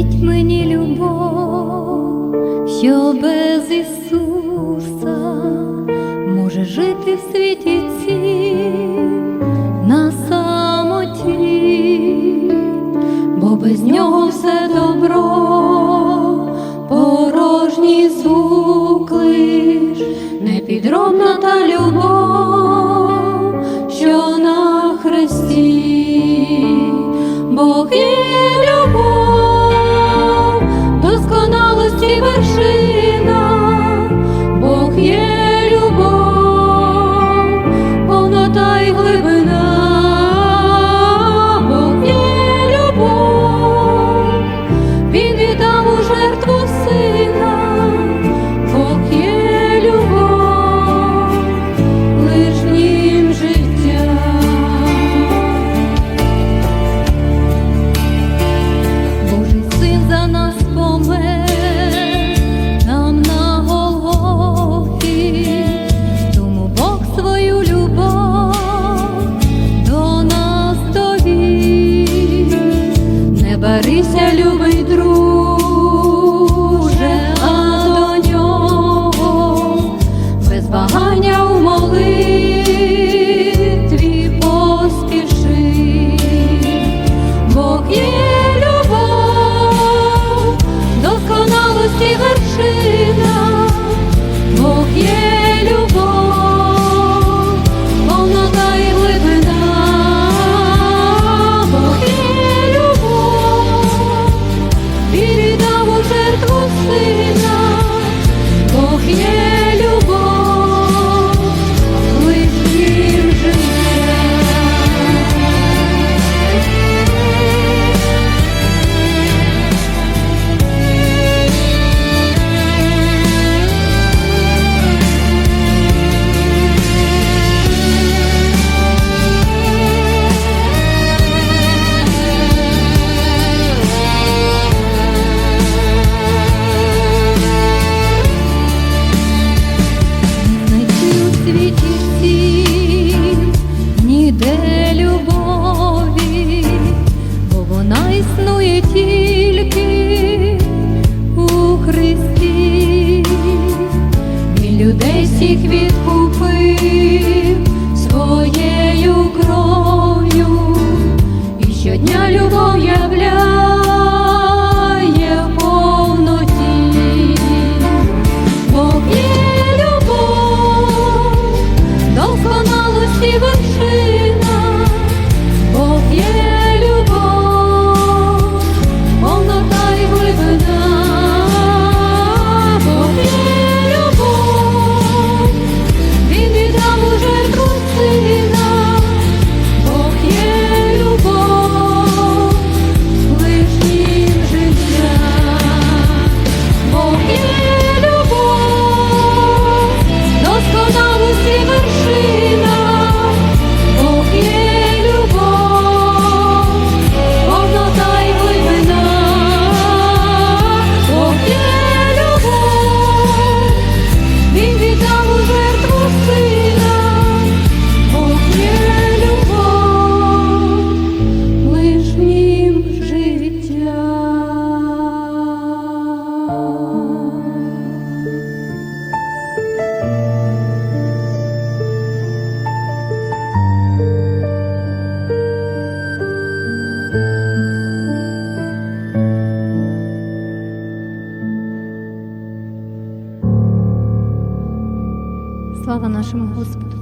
Простить мені любов, що без Ісуса може жити в світі цім на самоті, бо без нього все добро, порожній звук лиш, не підробна. друг. весь їх відкупив своєю кров'ю і щодня любов являє. слава нашому Господу.